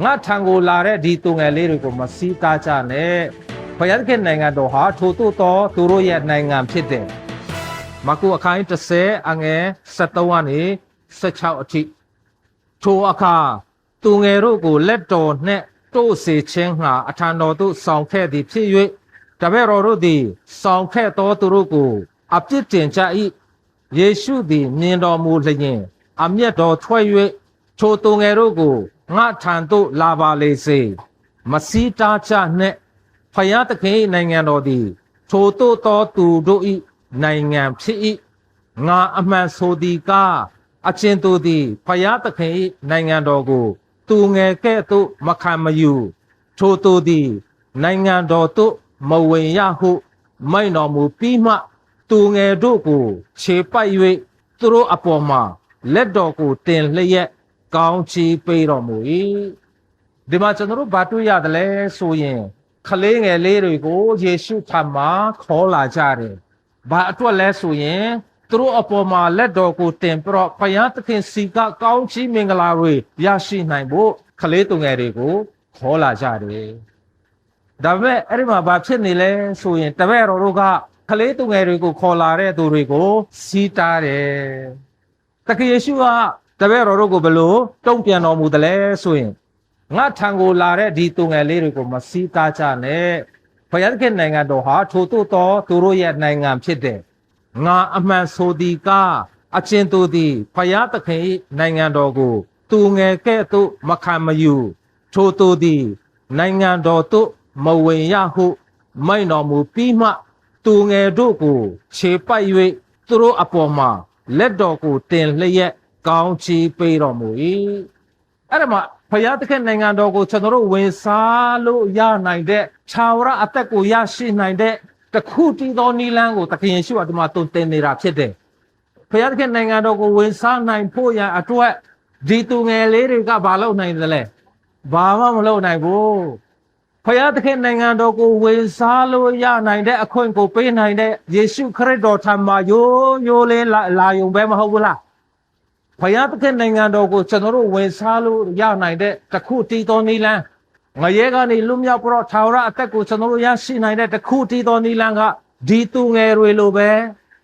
ငါထံကိုလာတဲ့ဒီသူငယ်လေးတွေကိုမစီးတားကြနဲ့ဘုရားသခင်နိုင်ငံတော်ဟာထို့သို့သောသူတို့ရဲ့နိုင်ငံဖြစ်တယ်မကုအခန်း30အငယ်73ကနေ16အထိထိုအခါသူငယ်တို့ကိုလက်တော်နှင့်တို့စေခြင်းငှာအထံတော်သို့ဆောင်ခဲ့သည်ဖြစ်၍တပည့်တော်တို့သည်ဆောင်ခဲ့သောသူတို့ကို အပြစ်တင်ကြ၏ယေရှုသည်မြင်တော်မူလျင် အမျက်တော်ထွက်၍ထိုသူငယ်တို့ကို ငါထံသို့လာပါလေစေမစီးတားချနှင့်ဖယားသခင်၏နိုင်ငံတော်သည်ထိုသို့သောသူတို့၏နိုင်ငံဖြစ်၏ငါအမှန်ဆိုသည်ကားအချင်းသူသည်ဖယားသခင်၏နိုင်ငံတော်ကို သူငယ်ကဲ့သို့မခံမယူထိုသူသည် နိုင်ငံတော်သို့မဝင်ရဟု မိန့်တော်မူပြီးမှ သူငယ်တို့ကို ခြေပိုက်၍သူတို့အပေါ်မှာလက်တော်ကိုတင်လျက် ကောင်းချီးပေးတော်မူ၏ဒီမှာကျွန်တော်တို့ဘာတွေ့ရတယ်လဲဆိုရင်ခလေးငယ်လေးတွေကိုယေရှုထံမှာခေါ်လာကြတယ်ဘာအတွက်လဲဆိုရင်သူတို့အပေါ်မှာလက်တော်ကိုတင်ပြီးတော့ဘုရားသခင်စီကကောင်းချီးမင်္ဂလာတွေရရှိနိုင်ဖို့ခလေးသူငယ်တွေကိုခေါ်လာကြတယ်ဒါပေမဲ့အဲ့ဒီမှာဘာဖြစ်နေလဲဆိုရင်တပည့်တော်တို့ကခလေးသူငယ်တွေကိုခေါ်လာတဲ့သူတွေကိုစီးတားတယ်တခင်ယေရှုက တပည့်တော်တို့ကိုဘယ်လိုတုံ့ပြန်တော်မူတယ်လဲဆိုရင်ငါထံကိုလာတဲ့ဒီသူငယ်လေးတွေကိုမစီးတားကြနဲ့ဘုရားသခင်နိုင်ငံတော်ဟာထို့သို့သောသူတို့ရဲ့နိုင်ငံဖြစ်တယ်ငါအမှန်ဆိုသည်ကားအချင်းသူသည်ဘုရားသခင်၏နိုင်ငံတော်ကို သူငယ်ကဲ့သို့မခံမယူထိုသူသည် နိုင်ငံတော်သို့မဝင်ရဟု မိန့်တော်မူပြီးမှ သူငယ်တို့ကို ခြေပိုက်၍သူတို့အပေါ်မှာလက်တော်ကိုတင်လျက် ကောင်းချီးပေးတော်မူ၏အဲ့ဒါမှဘုရားသခင်နိုင်ငံတော်ကိုကျွန်တော်တို့ဝင်စားလို့ရနိုင်တဲ့ခြာဝရအသက်ကိုရရှိနိုင်တဲ့တခုတည်းသောနိလန်းကိုသခင်ယေရှုကဒီမှာတုံတင်နေတာဖြစ်တယ်ဘုရားသခင်နိုင်ငံတော်ကိုဝင်စားနိုင်ဖို့ရန်အတွက်ဒီသူငယ်လေးတွေကဘာလုပ်နိုင်သလဲဘာမှမလုပ်နိုင်ဘူးဖယားသခင်နိုင်ငံတော်ကိုဝင်စားလို့ရနိုင်တဲ့အခွင့်ကိုပေးနိုင်တဲ့ယေရှုခရစ်တော်ထံမှာယိုးယိုးလေးလာလာယုံပဲမဟုတ်ဘူးလား ဖယားသခင်နိုင်ငံတော်ကိုကျွန်တော်တို့ဝင်စားလို့ရနိုင်တဲ့တခုတည်တော်နိလန်းငရဲကနေလွတ်မြောက်ပြီးတော့ထာဝရအသက်ကိုကျွန်တော်တို့ရရှိနိုင်တဲ့တခုတည်တော်နိလန်းကဒီသူငယ်တွေလိုပဲ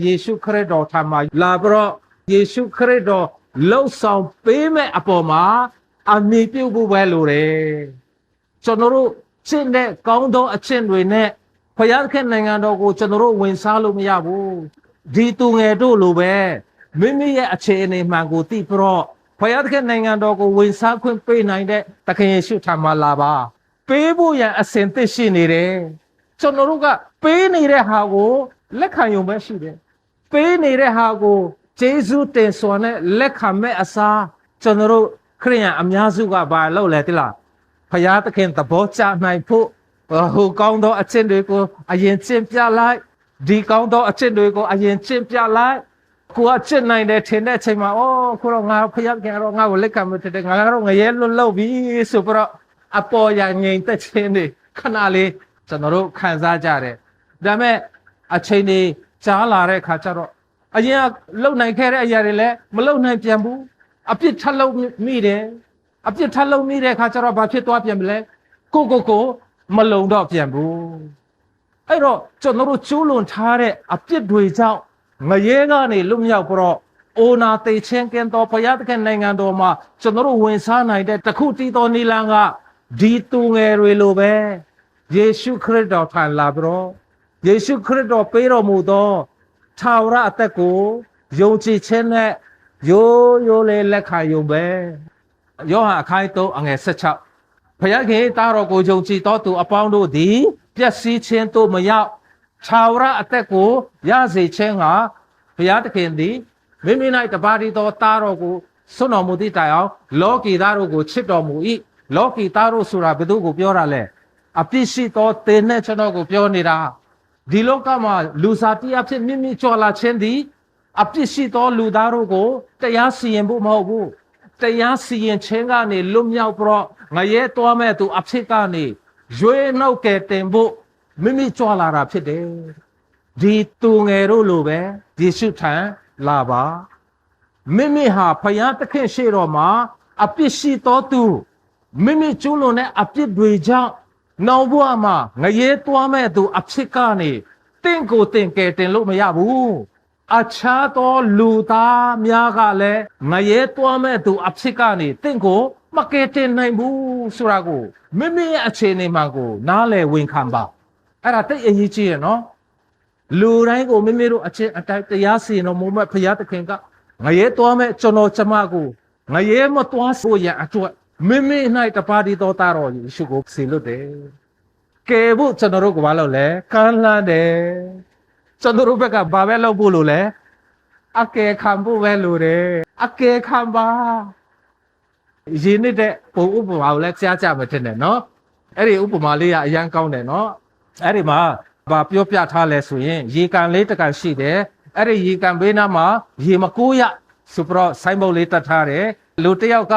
ယေရှုခရစ်တော်ထံမှာလာပြီးတော့ယေရှုခရစ်တော်လှုပ်ဆောင်ပေးမဲ့အပေါ်မှာအမိပြုတ်ဖို့ပဲလိုတယ်ကျွန်တော်တို့ရှင်းတဲ့ကောင်းသောအချင်းတွေနဲ့ဖယားခင်နိုင်ငံတော်ကိုကျွန်တော်တို့ဝင်စားလို့မရဘူးဒီသူငယ်တို့လိုပဲ မိမိရဲ့အခြေအနေမှန်ကိုသိပြီးတော့ဖယားခင်နိုင်ငံတော်ကိုဝင်စားခွင့်ပေးနိုင်တဲ့သခင်ယေရှုထံမှာလာပါ ပေးဖို့ရန်အစဉ်သစ်ရှိနေတယ်ကျွန်တော်တို့ကပေးနေတဲ့ဟာကိုလက်ခံရုံပဲရှိတယ်ပေးနေတဲ့ဟာကိုဂျေဇုတင်စွာနဲ့လက်ခံမဲ့အစားကျွန်တော်တို့ခရိယန်အများစုကဘာလုပ်လဲတိလားဖယားသခင်သဘောကျနိုင်ဖို့ဟိုကောင်းသောအချက်တွေကိုအရင်ကျင့်ပြလိုက်ဒီကောင်းသောအချက်တွေကိုအရင်ကျင့်ပြလိုက် ကိုကကျင့်နိုင်တယ်ထင်တဲ့အချိန်မှာအော်ကိုတော့ငါဖယားခင်တော့ငါ့ကိုလက်ခံမတဲ့ငါကတော့ငရဲလွတ်လောက်ပြီဆိုပြီးတော့အပေါ်ရငြိမ်သက်ခြင်းတွေခဏလေးကျွန်တော်တို့ခံစားကြတယ်ဒါပေမဲ့အချိန်တွေကြားလာတဲ့ခါကျတော့အရင်ကလုံနိုင်ခဲ့တဲ့အရာတွေလည်းမလုံနိုင်ပြန်ဘူးအပြစ်ထပ်လုံမိတယ်အပြစ်ထပ်လုံးမိတဲ့အခါကျတော့ဘာဖြစ်သွားပြန်မလဲကိုကိုကိုမလုံတော့ပြန်ဘူးအဲ့တော့ကျွန်တော်တို့ကျူးလွန်ထားတဲ့အပြစ်တွေကြောင့် ငရဲကနေလွတ်မြောက်ပြီးတော့အိုနာတေချင်းကင်တော်ဘုရားသခင်နိုင်ငံတော်မှာကျွန်တော်တို့ဝင်စားနိုင်တဲ့တခုတည်းသောနိလန်ကဒီသူငယ်တွေလိုပဲယေရှုခရစ်တော်ထံလာပြီးတော့ယေရှုခရစ်တော်ပေးတော်မူသောထာဝရအသက်ကိုယုံကြည်ခြင်းနဲ့ရိုးရိုးလေးလက်ခံယုံပဲယောဟန်အခန်း3အငယ်16ဖခင်ခင်တားတော်ကိုယုံကြည်တော်သူအပေါင်းတို့သည်ပျက်စီးခြင်းသို့မရောက် ခြာဝရအသက်ကိုရစေခြင်းဟာဘုရားသခင်သည်မိမိ၌တပါးတည်းသောတားတော်ကိုစွန့်တော်မူသည့်တိုင်အောင်လောကီသားတို့ကိုချစ်တော်မူ၏လောကီသားတို့ဆိုတာဘယ်သူကိုပြောတာလဲအပြစ်ရှိသောတင်နဲ့ကျွန်တော်ကိုပြောနေတာဒီလောကမှာလူစားတရားဖြစ်မြင့်မြင့်ကျော်လာခြင်းသည်အပြစ်ရှိသောလူသားတို့ကိုတရားစီရင်ဖို့မဟုတ်ဘူးတရားစီရင်ခြင်းကနေလွတ်မြောက်ပြီးတော့ငရဲသွားမဲ့သူအဖြစ်ကနေရွေးနှုတ်ကယ်တင်ဖို့ မိမိကြွလာတာဖြစ်တယ်ဒီသူငယ်တို့လိုပဲယေရှုထံလာပါမိမိဟာဖယားသခင်ရှေ့တော်မှာအပြစ်ရှိသောသူမိမိကျူးလွန်တဲ့အပြစ်တွေကြောင့်နောက်ဘဝမှာငရဲသွားမဲ့သူအဖြစ်ကနေတင့်ကိုတင့်ကယ်တင်လို့မရဘူးအခြားသောလူသားများကလည်းငရဲသွားမဲ့သူအဖြစ်ကနေတင့်ကိုမကယ်တင်နိုင်ဘူးဆိုတာကိုမိမိရဲ့အခြေအနေမှကို နားလည်ဝန်ခံပါ အဲ့ဒါတိတ်အရေးကြီးရနော်လူတိုင်းကိုမိမိတို့အချင်းအတိုင်းတရားစီရင်တော်မူမဲ့ဘုရားသခင်ကငရဲသွားမဲ့ကျွန်တော်ကျမကိုငရဲမသွားဖို့ရန်အတွက်မိမိ၌တပါးဒီတော်သားတော်ယေရှုကိုစီလွတ်တယ်ကဲဖို့ကျွန်တော်တို့ကဘာလုပ်လဲကမ်းလှမ်းတယ်ကျွန်တော်တို့ဘက်ကဘာပဲလုပ်ဖို့လို့လဲအကယ်ခံဖို့ပဲလိုတယ်အကယ်ခံပါရင်းနေတဲ့ပုံဥပမာကိုလည်းကြားကြမှာတင်တယ်နော်အဲ့ဒီဥပမာလေးကအရန်ကောင်းတယ်နော် အဲ့ဒီမှာဘာပြောပြထားလဲဆိုရင်ရေကန်လေးတစ်ကန်ရှိတယ်အဲ့ဒီရေကန်ဘေးနားမှာရေမကိုးရဆိုပြီးတော့ဆိုင်းဘုတ်လေးတတ်ထားတယ်လူတစ်ယောက်က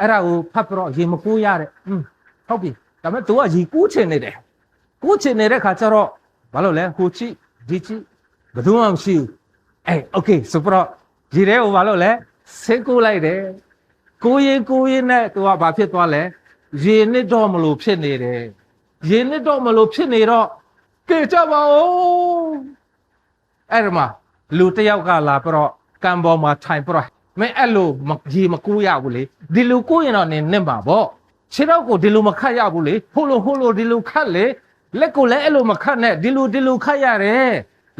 အဲ့ဒါကိုဖတ်ပြီးတော့ရေမကိုးရတဲ့อืมဟုတ်ပြီဒါပေမဲ့ तू ကရေကိုးချင်နေတယ်ကိုးချင်နေတဲ့ခါကျတော့ဘာလို့လဲဟိုချိဒီချိဘယ်သူမှမရှိဘူးအေးโอเคဆိုပြီးတော့ရေထဲကိုဘာလို့လဲဆင်းကိုးလိုက်တယ်ကိုးရင်ကိုးရင်နဲ့ तू ကဘာဖြစ်သွားလဲရေနစ်တော့မလို့ဖြစ်နေတယ် ရေနစ်တော့မလို့ဖြစ်နေတော့ကြည့်ကြပါဦးအဲ့ဒီမှာလူတစ်ယောက်ကလာပြီးတော့ကံပေါ်မှာထိုင်ပြီးတော့မင်းအဲ့လိုမရေမကူးရဘူးလေဒီလူကူးရင်တော့နင်နစ်ပါဗောခြေတော့ကိုဒီလိုမခတ်ရဘူးလေဟိုလိုဟိုလိုဒီလိုခတ်လေလက်ကိုလည်းအဲ့လိုမခတ်နဲ့ဒီလိုဒီလိုခတ်ရတယ်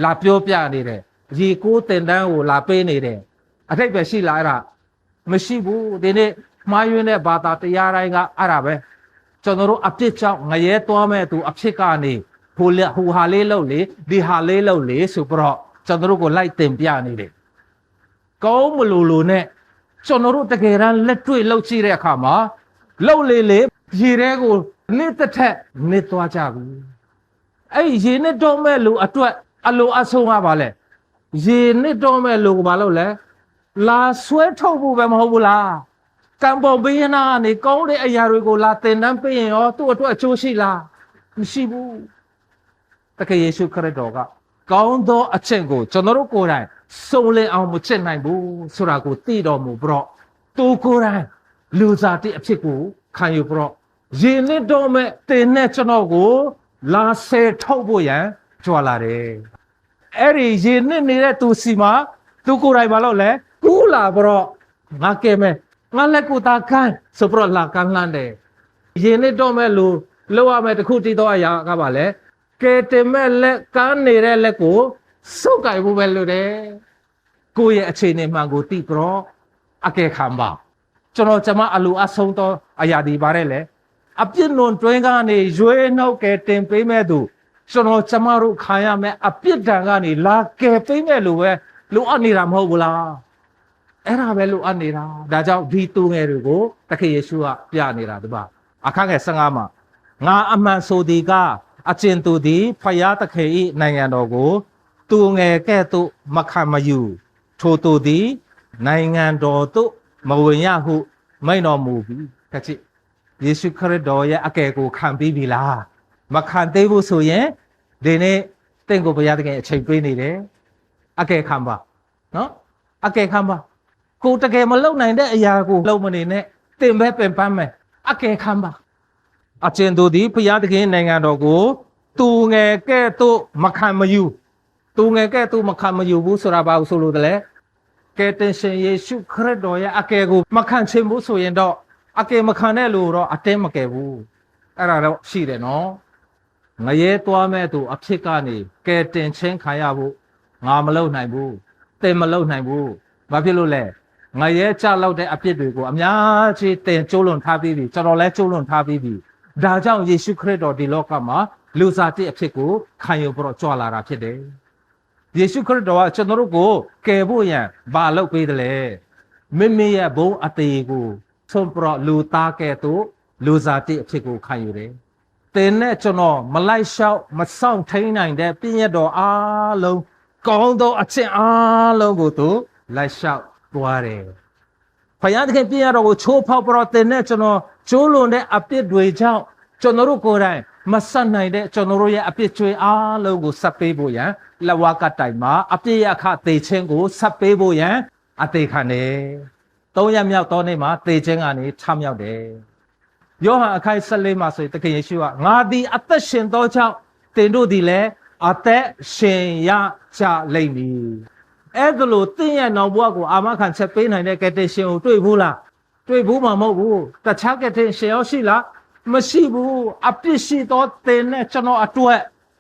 လာပြောပြနေတယ်ရေကိုးတင်တန်းကိုလာပေးနေတယ်အထိတ်ပဲရှိလားအဲ့ဒါမရှိဘူးဒီနေ့မှားယွင်းတဲ့ဘာသာတရားတိုင်းကအဲ့ဒါပဲ ကျွန်တော်တို့အပြစ်ကြောင့်ငရဲသွားမဲ့သူအဖြစ်ကနေဟိုလက်ဟိုဟာလေးလုပ်လေဒီဟာလေးလုပ်လေဆိုပြီးတော့ကျွန်တော်တို့ကိုလိုက်တင်ပြနေတယ်ကောင်းမလို့လို့နဲ့ကျွန်တော်တို့တကယ်တမ်းလက်တွေ့လှုပ်ကြည့်တဲ့အခါမှာလှုပ်လေလေရေထဲကိုနှစ်တစ်ထက်နှစ်သွားကြဘူးအဲ့ဒီရေနှစ်တော့မဲ့လူအတွက်အလိုအဆုံးကပါလဲရေနှစ်တော့မဲ့လူကဘာလုပ်လဲလာဆွဲထုတ်ဖို့ပဲမဟုတ်ဘူးလား ကံပေါ်ဘေးနာကနေကောင်းတဲ့အရာတွေကိုလာသင်တန်းပေးရင်ရောသူ့အတွက်အကျိုးရှိလားမရှိဘူးတကယ်ယေရှုခရစ်တော်ကကောင်းသောအချက်ကိုကျွန်တော်တို့ကိုယ်တိုင်စုံလင်အောင်မချစ်နိုင်ဘူးဆိုတာကိုသိတော်မူပြီးတော့သူကိုယ်တိုင်လူစားတဲ့အဖြစ်ကိုခံယူပြီးတော့ရေနစ်တော်မဲ့တင်နဲ့ကျွန်တော်ကို လာဆဲထုတ်ဖို့ရန်ကြွာလာတယ်အဲ့ဒီရေနစ်နေတဲ့သူစီမှာသူကိုယ်တိုင်မလုပ်လဲကူးလာပြီးတော့ငါကဲမဲ့ ငါလက်ကိုတာကန်ဆိုပြီးတော့လာကန်လှမ်းတယ်ရေနစ်တော့မဲ့လူလောက်ရမဲ့တစ်ခုတည်တော့အရာကပါလဲကဲတင်မဲ့လက်ကန်းနေတဲ့လက်ကိုစုပ်ကြိုင်ဖို့ပဲလို့တယ်ကိုယ့်ရဲ့အခြေအနေမှန်ကိုသိပြီးတော့အကဲခံပါကျွန်တော်ကျမအလိုအဆုံးသောအရာဒီပါတယ်လေအပြစ်လွန်တွင်းကနေရွေးနှုတ်ကဲတင်ပေးမဲ့သူကျွန်တော်ကျမတို့ခံရမယ့်အပြစ်ဒဏ်ကနေလာကယ်ပေးမဲ့လူပဲလိုအပ်နေတာမဟုတ်ဘူးလား အဲ့ဒါပဲလိုအပ်နေတာဒါကြောင့်ဒီသူငယ်တွေကိုတခင်ယေရှုကပြနေတာဒီပါအခန်းငယ်15မှာငါအမှန်ဆိုသည်ကအကျဉ်သူသည်ဖယားသခင်၏နိုင်ငံတော်ကိုသူငယ်ကဲ့သို့မခံမယူထိုသူသည်နိုင်ငံတော်သို့မဝင်ရဟုမိန့်တော်မူပြီးတချစ်ယေရှုခရစ်တော်ရဲ့အကယ်ကိုခံပြီးပြီလားမခံသေးဘူးဆိုရင်ဒီနေ့တင့်ကိုဘုရားသခင်အချိန်ပေးနေတယ်အကယ်ခံပါနော်အကယ်ခံပါ ကိုတကယ်မလုပ်နိုင်တဲ့အရာကိုလုပ်မနေနဲ့တင်ပဲပင်ပန်းမယ်အကယ်ခံပါအကျဉ်သူသည်ဘုရားသခင်နိုင်ငံတော်ကိုသူငယ်ကဲ့သို့မခံမယူသူငယ်ကဲ့သို့မခံမယူဘူးဆိုတာဘာလို့ဆိုလို့တလဲကယ်တင်ရှင်ယေရှုခရစ်တော်ရဲ့အကယ်ကိုမခံချင်ဘူးဆိုရင်တော့အကယ်မခံတဲ့လူတော့အတင်းမကယ်ဘူးအဲ့ဒါတော့ရှိတယ်နော်ငရဲသွားမဲ့သူအဖြစ်ကနေကယ်တင်ချင်းခံရဖို့ငါမလုပ်နိုင်ဘူးတင်မလုပ်နိုင်ဘူးဘာဖြစ်လို့လဲ ငရဲကြလောက်တဲ့အပြစ်တွေကိုအများကြီးတင်ကျိုးလွန်ထားပြီးပြီကျွန်တော်လည်းကျိုးလွန်ထားပြီးပြီဒါကြောင့်ယေရှုခရစ်တော်ဒီလောကမှာလူစားတဲ့အဖြစ်ကိုခံယူပြီးတော့ကြွလာတာဖြစ်တယ်ယေရှုခရစ်တော်ကကျွန်တော်တို့ကိုကယ်ဖို့ရန်ဘာလုပ်ပေးတယ်လဲမိမိရဲ့ဘုံအသေးကိုဆုံးပြတော့လူသားကဲ့သို့လူစားတဲ့အဖြစ်ကိုခံယူတယ်တင်နဲ့ကျွန်တော်မလိုက်လျှောက်မဆောင်ထိန်နိုင်တဲ့ပြည့်ရတော်အားလုံးကောင်းသောအချက်အားလုံးကိုသူလိုက်လျှောက် သွားတယ်ဖယားသခင်ပြည့်ရတော်ကိုချိုးဖောက်ပြတော့တင်နဲ့ကျွန်တော်ကျိုးလွန်တဲ့အပြစ်တွေကြောင့်ကျွန်တော်တို့ကိုယ်တိုင်မဆက်နိုင်တဲ့ကျွန်တော်တို့ရဲ့အပြစ်ကြွေအားလုံးကိုဆက်ပေးဖို့ရန်လဝကတိုင်မှာအပြစ်ရအခသေခြင်းကိုဆက်ပေးဖို့ရန်အသေးခံတယ်။သုံးရမြောက်သောနေ့မှာသေခြင်းကနေထမြောက်တယ်။ယောဟန်အခန်း14မှာဆိုရင်သခင်ယေရှုကငါသည်အသက်ရှင်သောကြောင့်သင်တို့သည်လည်းအသက်ရှင်ရကြလိမ့်မည် အဲ့ဒါလို့သင်ရဲ့နောင်ဘဝကိုအာမခံချက်ပေးနိုင်တဲ့ကယ်တင်ရှင်ကိုတွေ့ဘူးလားတွေ့ဘူးမှာမဟုတ်ဘူးတခြားကယ်တင်ရှင်ရောရှိလားမရှိဘူးအပြစ်ရှိသောသင်နဲ့ကျွန်တော်အတွက်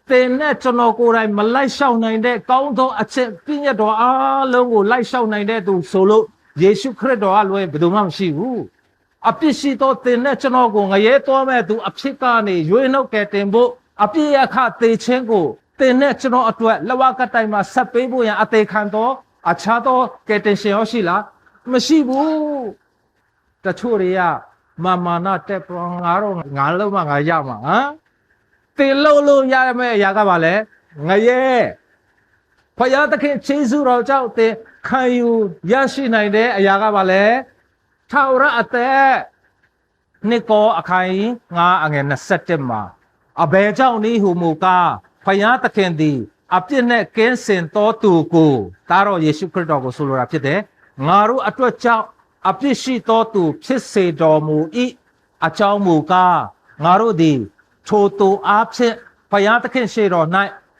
သင်နဲ့ကျွန်တော်ကိုယ်တိုင်မလိုက်လျှောက်နိုင်တဲ့ကောင်းသောအချက်ပြည့်ညတ်တော်အားလုံးကိုလိုက်လျှောက်နိုင်တဲ့သူဆိုလို့ယေရှုခရစ်တော်ကလွယ်ဘယ်သူမှမရှိဘူးအပြစ်ရှိသောသင်နဲ့ကျွန်တော်ကိုငရဲတော်မဲ့သူအဖြစ်ကနေရွေးနှုတ်ကယ်တင်ဖို့အပြစ်ရခသေခြင်းကို သင်နဲ့ကျွန်တော်အတွက်လဝကတိုင်မှာဆက်ပေးဖို့ရန်အသေးခံသောအခြားသောကယ်တင်ရှင်ရောရှိလားမရှိဘူးတချို့တွေကမာမာနာတက်ပရငါတော့ငါလုံးမငါရမှာဟမ်တင်လို့လို့ရမယ့်အရာကပါလေငရဲဖယားသခင်ခြေဆုတော်ကြောင့်သင်ခံယူရရှိနိုင်တဲ့အရာကပါလေထာဝရအသက်နှစ်ကောအခိုင်ငါအငယ်27မှာအဘယ်ကြောင့်နည်းဟုမူကား ဖယားသခင်သည်အပြစ်နဲ့ကင်းစင်သောသူကိုဒါတော့ယေရှုခရစ်တော်ကိုဆိုလိုတာဖြစ်တယ်ငါတို့အတွက်ကြောင့်အပြစ်ရှိသောသူဖြစ်စေတော်မူ၏အကြောင်းမူကားငါတို့သည်ထိုသူအားဖြင့်ဖယားသခင်ရှေတော်၌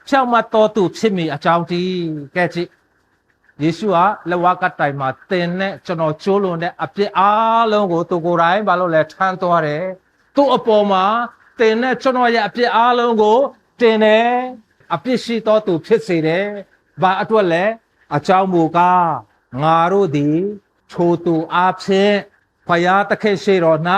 ဖြောက်မတ်တော်သူဖြစ်မိအကြောင်းတည်းကဲကြည့်ယေရှုဟာလက်ဝါးကတိုင်မှာတင်နဲ့ကျွန်တော်ကျိုးလွန်တဲ့အပြစ်အားလုံးကိုသူကိုယ်တိုင်ဘာလို့လဲထမ်းသွားတယ်။သူ့အပေါ်မှာတင်နဲ့ကျွန်တော်ရဲ့အပြစ်အားလုံးကို တင်တယ်အပြစ်ရှိသောသူဖြစ်စေတယ်။ဘာအတွက်လဲအကြောင်းမူကားငါတို့သည်ထိုသူအားဖြင့်ဖယားသခင်ရှိတော်၌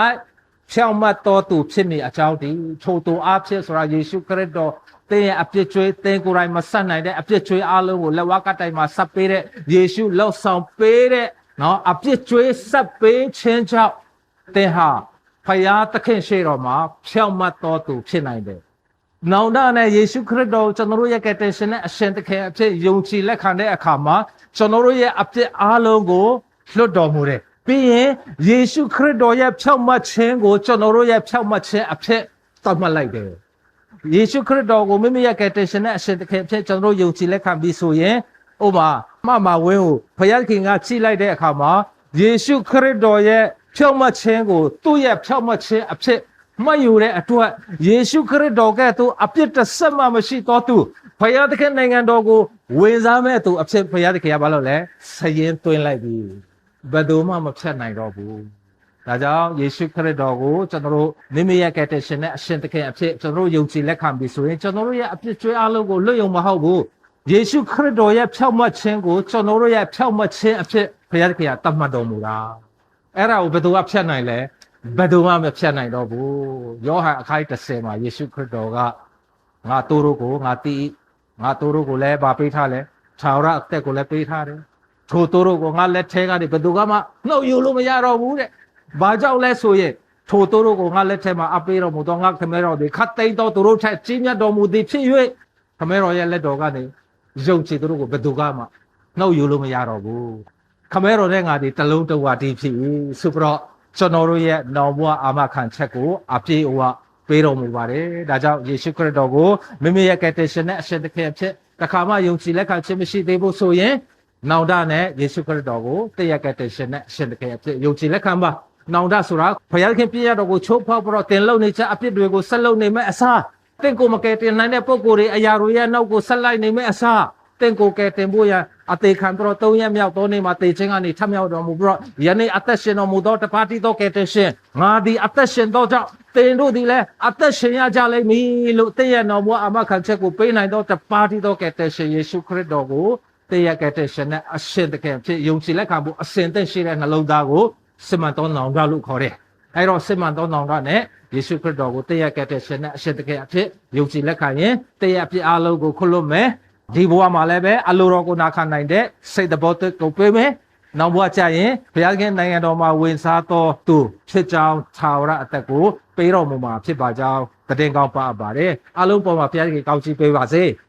ဖြောင့်မတ်တော်သူဖြစ်နေအကြောင်းဒီထိုသူအားဖြင့်ဆိုတာယေရှုခရစ်တော်သင်ရဲ့အပြစ်ကြွေးသင်ကိုယ်တိုင်မဆက်နိုင်တဲ့အပြစ်ကြွေးအလုံးကိုလက်ဝါးကတိုင်မှာဆက်ပေးတဲ့ယေရှုလောက်ဆောင်ပေးတဲ့နော်အပြစ်ကြွေးဆက်ပေးခြင်းကြောင့်သင်ဟာဖယားသခင်ရှိတော်မှာဖြောင့်မတ်တော်သူဖြစ်နိုင်တယ်။ နောင်တနဲ့ယေရှုခရစ်တော်ကျွန်တော်တို့ရဲ့ကယ်တင်ရှင်နဲ့အရှင်သခင်အဖြစ်ယုံကြည်လက်ခံတဲ့အခါမှာကျွန်တော်တို့ရဲ့အပြစ်အလုံးကိုလွတ်တော်မူတယ်။ပြီးရင်ယေရှုခရစ်တော်ရဲ့ဖြောင့်မတ်ခြင်းကိုကျွန်တော်တို့ရဲ့ဖြောင့်မတ်ခြင်းအဖြစ်သတ်မှတ်လိုက်တယ်။ယေရှုခရစ်တော်ကိုမိမိရဲ့ကယ်တင်ရှင်နဲ့အရှင်သခင်အဖြစ်ကျွန်တော်တို့ယုံကြည်လက်ခံပြီးဆိုရင်ဥပမာမမဝင်းကိုဘုရားခင်ကချိလိုက်တဲ့အခါမှာယေရှုခရစ်တော်ရဲ့ဖြောင့်မတ်ခြင်းကိုသူ့ရဲ့ဖြောင့်မတ်ခြင်းအဖြစ် မှတ်ယူတဲ့အတွက်ယေရှုခရစ်တော်ကဲ့သို့အပြစ်တစ်ဆက်မှမရှိသောသူဘုရားသခင်နိုင်ငံတော်ကိုဝင်စားမဲ့သူအဖြစ်ဘုရားသခင်ကဘာလို့လဲဆရင်သွင်းလိုက်ပြီဘယ်သူမှမဖြတ်နိုင်တော့ဘူးဒါကြောင့်ယေရှုခရစ်တော်ကိုကျွန်တော်တို့မိမိရဲ့ကယ်တင်ရှင်နဲ့အရှင်သခင်အဖြစ်ကျွန်တော်တို့ယုံကြည်လက်ခံပြီးဆိုရင်ကျွန်တော်တို့ရဲ့အပြစ်ကြွေးအလုံးကိုလွတ်ယုံမဟုတ်ဘူးယေရှုခရစ်တော်ရဲ့ဖြောက်မှတ်ခြင်းကိုကျွန်တော်တို့ရဲ့ဖြောက်မှတ်ခြင်းအဖြစ်ဘုရားသခင်ကတတ်မှတ်တော်မူတာအဲ့ဒါကိုဘယ်သူကဖြတ်နိုင်လဲ ဘယ်သူမှမဖြတ်နိုင်တော့ဘူးယောဟန်အခါ30မှာယေရှုခရစ်တော်ကငါတို့တို့ကိုငါတီးငါတို့တို့ကိုလည်းဗာပေးထားလဲထာဝရအသက်ကိုလည်းပေးထားတယ်ထိုတို့တို့ကိုငါလက်ထဲကနေဘယ်သူကမှနှုတ်ယူလို့မရတော့ဘူးတဲ့ဘာကြောင့်လဲဆိုရင်ထိုတို့တို့ကိုငါလက်ထဲမှာအပေးတော်မူသောငါခမဲတော်သည်ခတ်သိမ်းသောသူတို့ထက်ကြီးမြတ်တော်မူသည်ဖြစ်၍ခမဲတော်ရဲ့လက်တော်ကနေယုံကြည်သူတို့ကိုဘယ်သူကမှနှုတ်ယူလို့မရတော့ဘူးခမဲတော်နဲ့ငါဒီတလုံးတဝတီးဖြစ်၏ဆိုပြီးတော့ ကျွန်တော်တို့ရဲ့နောင်ဘဝအာမခံချက်ကိုအပြည့်အဝပေးတော်မူပါတယ်ဒါကြောင့်ယေရှုခရစ်တော်ကိုမိမိရဲ့ကယ်တင်ရှင်နဲ့အရှင်သခင်အဖြစ်တခါမှယုံကြည်လက်ခံခြင်းမရှိသေးဘူးဆိုရင်နောင်တနဲ့ယေရှုခရစ်တော်ကိုတည့်ရကယ်တင်ရှင်နဲ့အရှင်သခင်အဖြစ်ယုံကြည်လက်ခံပါနောင်တဆိုတာဘုရားခင်ပြည့်ရတော်ကိုချိုးဖောက်ပြီးတော့တင်လုံနေချက်အပြစ်တွေကိုဆက်လုံနေမဲ့အစားတင့်ကိုမကယ်တင်နိုင်တဲ့ပုံကိုယ်တွေအရာတွေရဲ့နောက်ကိုဆက်လိုက်နေမဲ့အစား တင့်ကိုကယ်တင်ဖို့ရအသေးခံပြီးတော့၃ရက်မြောက်သောနေ့မှာတေခြင်းကနေထမြောက်တော်မူပြီးတော့ယနေ့အသက်ရှင်တော်မူသောတပါတိသောကယ်တင်ရှင်ငါဒီအသက်ရှင်သောကြောင့်တင်တို့ဒီလည်းအသက်ရှင်ရကြလိမ့်မည်လို့တည့်ရတော်မူအမခံချက်ကိုပေးနိုင်သောတပါတိသောကယ်တင်ရှင်ယေရှုခရစ်တော်ကိုတည့်ရကယ်တင်ရှင်နဲ့အရှင်တကယ်ဖြစ်ယုံကြည်လက်ခံဖို့အစဉ်သက်ရှိတဲ့နှလုံးသားကိုစစ်မှန်သောနောင်တလို့ခေါ်တယ်။အဲတော့စစ်မှန်သောနောင်တနဲ့ယေရှုခရစ်တော်ကိုတည့်ရကယ်တင်ရှင်နဲ့အရှင်တကယ်အဖြစ်ယုံကြည်လက်ခံရင်တည့်ရအဖြစ်အလုံးကိုခွလွတ်မယ်။ ဒီဘဝမှာလည်းပဲအလိုတော်ကိုနာခံနိုင်တဲ့စိတ်တဘောတက်ကိုပေးမယ်။နောက်ဘဝကျရင်ဘုရားခင်နိုင်ငံတော်မှာဝင်စားသောသူဖြစ်ကြောင်းသာဝရအသက်ကိုပေးတော်မူမှာဖြစ်ပါကြောင်းတည်င်းကောင်းပါပါတယ်။အလုံးပေါ်မှာဘုရားခင်ကောင်းချီးပေးပါစေ။